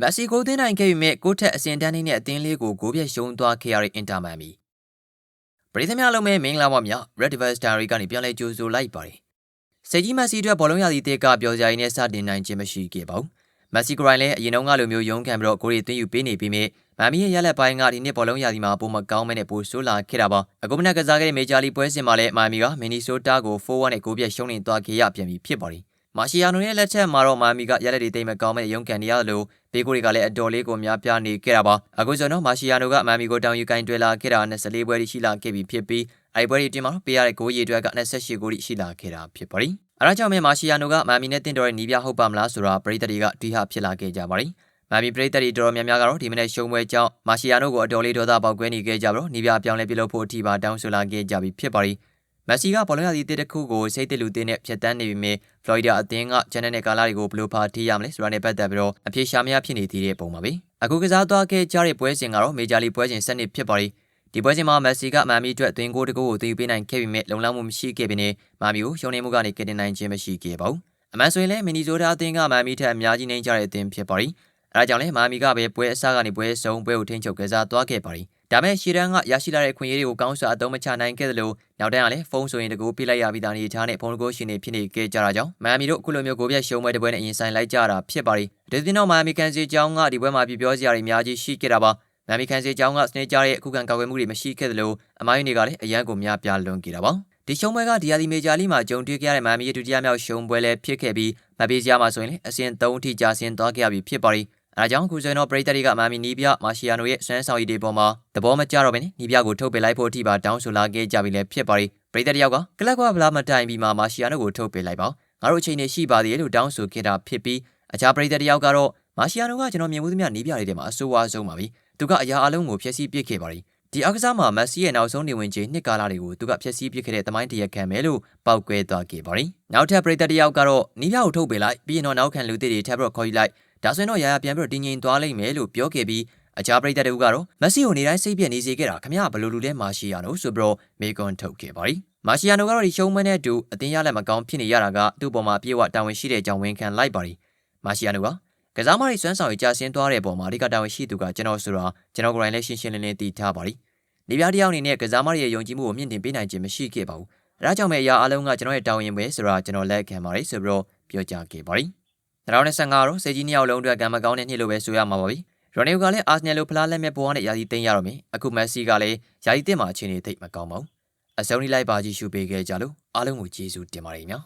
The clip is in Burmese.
မက်ဆီကိုသင်းနိုင်ခဲ့ပေမဲ့ကိုထက်အစင်တန်းနဲ့အသင်းလေးကိုဂိုးပြတ်ရှုံးသွားခဲ့ရတဲ့အင်တာမန်မီပရိသတ်များလုံးမဲ့မင်္ဂလာပါများ Red Devils Diary ကနေပြန်လဲကြိုဆိုလိုက်ပါတယ်။စေကြီးမက်ဆီအတွက်ဘောလုံးရည်တဲ့ကပျော်စရာကြီးနဲ့စတင်နိုင်ခြင်းမရှိခဲ့ပါဘူး။မက်ဆီကိုရိုင်းလည်းအရင်တုန်းကလိုမျိုးရုန်းကန်ပြီးတော့ဂိုးရီသွင်းယူပေးနေပြီးမြဲမမ်မီရဲ့ရလက်ပိုင်းကဒီနှစ်ဘောလုံးရာသီမှာပုံမကောင်းမဲနဲ့ပိုဆိုးလာခဲ့တာပါအခုမနက်ကစားခဲ့တဲ့မေဂျာလီပွဲစဉ်မှာလည်းမမ်မီကမင်နီဆိုးတားကို4-1နဲ့ဂိုးပြတ်ရှုံးနေသွားခဲ့ရပြန်ပြီဖြစ်ပါတယ် မာရှီယာနိုရဲ့လက်ချက်မှာတော့မာမီကရလက်တွေတိတ်မကောင်းမဲ့ရုံးကန်နေရလို့ဘေးကိုတွေကလည်းအတော်လေးကိုများပြားနေခဲ့တာပါအခုဆိုတော့မာရှီယာနိုကမာမီကိုတောင်းယူကင်တွဲလာခဲ့တာ24ပွဲရှိလာခဲ့ပြီဖြစ်ပြီးအဲဒီပွဲတွေတင်မှာတော့ပေးရတဲ့ဂိုးရည်အတွက်က28ဂိုးရှိလာခဲ့တာဖြစ်ပါတယ်အဲဒါကြောင့်မဲမာရှီယာနိုကမာမီနဲ့တင်တော်ရဲ့နီးပြဟုတ်ပါမလားဆိုတာပရိသတ်တွေကတွေးဟဖြစ်လာခဲ့ကြပါတယ်မာမီပရိသတ်တွေတော်တော်များများကတော့ဒီမနေ့ရှုံးပွဲကြောင့်မာရှီယာနိုကိုအတော်လေးဒေါသပေါက်ကွဲနေခဲ့ကြပြီးတော့နီးပြပြောင်းလဲပြုလုပ်ဖို့အထိပါတောင်းဆိုလာခဲ့ကြပြီဖြစ်ပါတယ်မက်ဆီကဘောလုံးရည်တစ်ခုကိုစိတ်တလူတင်းနဲ့ဖြတ်တန်းနေပြီမြဲ ဖလော်ရီဒါအသင်းကဂျန်နယ်နဲ့ကာလာတွေကိုဘယ်လိုဖာထိရမလဲဆိုတာနဲ့ပတ်သက်ပြီးတော့အပြေရှာမရဖြစ်နေသေးတဲ့ပုံပါပဲအခုကစားသွားခဲ့ကြတဲ့ပွဲစဉ်ကတော့မေဂျာလီပွဲစဉ်7နှစ်ဖြစ်ပါပြီဒီပွဲစဉ်မှာမက်ဆီကမာမီအတွက်သွင်းကိုတကူကိုသိပေးနိုင်ခဲ့ပေမဲ့လုံလောက်မှုမရှိခဲ့ပေနဲ့မာမီကိုရှုံးနေမှုကနေကတင်နိုင်ခြင်းမရှိခဲ့ပါဘူးအမှန်ဆိုရင်လည်းမီနီဆိုတာအသင်းကမာမီထက်အများကြီးနိုင်ကြတဲ့အသင်းဖြစ်ပါပြီအဲဒါကြောင့်လည်းမာမီကပဲပွဲအစကနေပွဲဆုံးပွဲကိုထိန်းချုပ်ကစားသွားခဲ့ပါပြီ ဒါမဲ့ရှီရန်ကရရှိလာတဲ့ခွင့်ရတွေကိုကောင်းစွာအသုံးမချနိုင်ခဲ့သလိုနောက်တန်းကလည်းဖုန်းဆိုရင်တကူပြလိုက်ရပြီးသားအနေထားနဲ့ဖုန်းတကူရှင်နေဖြစ်နေခဲ့ကြတာကြောင့်မမ်မီတို့အခုလိုမျိုးကိုပြတ်ရှုံးပွဲတစ်ပွဲနဲ့အရင်ဆိုင်လိုက်ကြတာဖြစ်ပါရီဒီသင်းတော့မမ်မီကန်စီကျောင်းကဒီပွဲမှာပြပြောစရာတွေအများကြီးရှိခဲ့တာပါမမ်မီကန်စီကျောင်းကစနေကြတဲ့အခုခံကာကွယ်မှုတွေမရှိခဲ့သလိုအမိုင်းတွေကလည်းအရန်ကိုများပြားလွန်ခဲ့တာပါဒီရှုံးပွဲကဒီယာဒီမေဂျာလီမှာကြုံတွေ့ခဲ့ရတဲ့မမ်မီရဲ့ဒုတိယမြောက်ရှုံးပွဲလည်းဖြစ်ခဲ့ပြီးမပေးစရာမှာဆိုရင်လည်းအဆင့်3ထိကြာဆင်းသွားခဲ့ရပြီဖြစ်ပါရီ အဲဒါကြောင့်ခုဆိုရင်တော့ပရိသတ်တွေကမာမီနီးပြမာရှီယာနိုရဲ့ဆွမ်းဆောင်ရည်တွေပေါ်မှာသဘောမကျတော့ဘဲနဲ့နီးပြကိုထုတ်ပယ်လိုက်ဖို့အထိပါတောင်းဆိုလာခဲ့ကြပြီလည်းဖြစ်ပါရီပရိသတ်တယောက်ကကလပ်ကွာဗလာမတိုင်ပြီးမှမာရှီယာနိုကိုထုတ်ပယ်လိုက်ပါငါတို့အချိန်နဲ့ရှိပါသေးတယ်လို့တောင်းဆိုခဲ့တာဖြစ်ပြီးအခြားပရိသတ်တယောက်ကတော့မာရှီယာနိုကကျွန်တော်မြင်မှုသမျှနီးပြတွေထဲမှာအဆိုးဝါးဆုံးပါပြီသူကအရာအလုံးကိုဖျက်ဆီးပစ်ခဲ့ပါရီဒီအကစားမှာမက်ဆီရဲ့နောက်ဆုံးနေဝင်ချိန်နှစ်ကာလတွေကိုသူကဖျက်ဆီးပစ်ခဲ့တဲ့တမိုင်းတရက်ခံမယ်လို့ပောက်ကွဲသွားခဲ့ပါရီနောက်ထပ်ပရိသတ်တယောက်ကတော့နီးပြကိုထုတ်ပယ်လိုက်ပြီးရင်တော့နောက်ခံလူသစ်တွေထပ်ပြီးတော့ခေါ်ယူလိုက် ဒါဆိုရင်တော့ရာရာပြန်ပြီးတော့တင်းငင်သွားလိမ့်မယ်လို့ပြောခဲ့ပြီးအခြားပရိသတ်တို့ကတော့မက်ဆီကိုနေတိုင်းစိတ်ပြက်နေစေခဲ့တာခမရဘယ်လိုလူလဲမာရှီယာနိုဆိုပြီးတော့မေကွန်ထုတ်ခဲ့ပါရီမာရှီယာနိုကတော့ဒီရှုံးမနဲ့အတူအတင်းရလက်မကောင်းဖြစ်နေရတာကသူ့ပေါ်မှာပြေဝတာဝန်ရှိတဲ့အကြောင်းဝန်ခံလိုက်ပါရီမာရှီယာနိုကကစားမတွေစွမ်းဆောင်ရကြာဆင်းသွားတဲ့ပုံမှာအဓိကတာဝန်ရှိသူကကျွန်တော်ဆိုတာကျွန်တော်ကိုယ်တိုင်လည်းရှင်းရှင်းလင်းလင်းသိထားပါရီနေပြတယောက်အနေနဲ့ကစားမတွေရဲ့ယုံကြည်မှုကိုမြင့်တင်ပေးနိုင်ခြင်းမရှိခဲ့ပါဘူးအဲဒါကြောင့်ပဲအရာအလုံးကကျွန်တော်ရဲ့တာဝန်ပဲဆိုတာကျွန်တော်လက်ခံပါရီဆိုပြီးတော့ပြောကြားခဲ့ပါရီ 2025တော့စေကြီးနှစ်ယောက်လုံးအတွက်ကံမကောင်းတဲ့နှစ်လို့ပဲဆိုရမှာပါပြီရိုနယ်ကလည်းအာဆနယ်လိုဖလားလက်မဲ့ပေါ်ကနေယာစီသိမ်းရတော့မယ်အခုမက်ဆီကလည်းယာစီတင်မှာအခြေအနေသိပ်မကောင်းပါဘူးအစုံလေးလိုက်ပါကြည့်ရှုပေးခဲ့ကြလို့အားလုံးကိုကျေးဇူးတင်ပါတယ်ခင်ဗျာ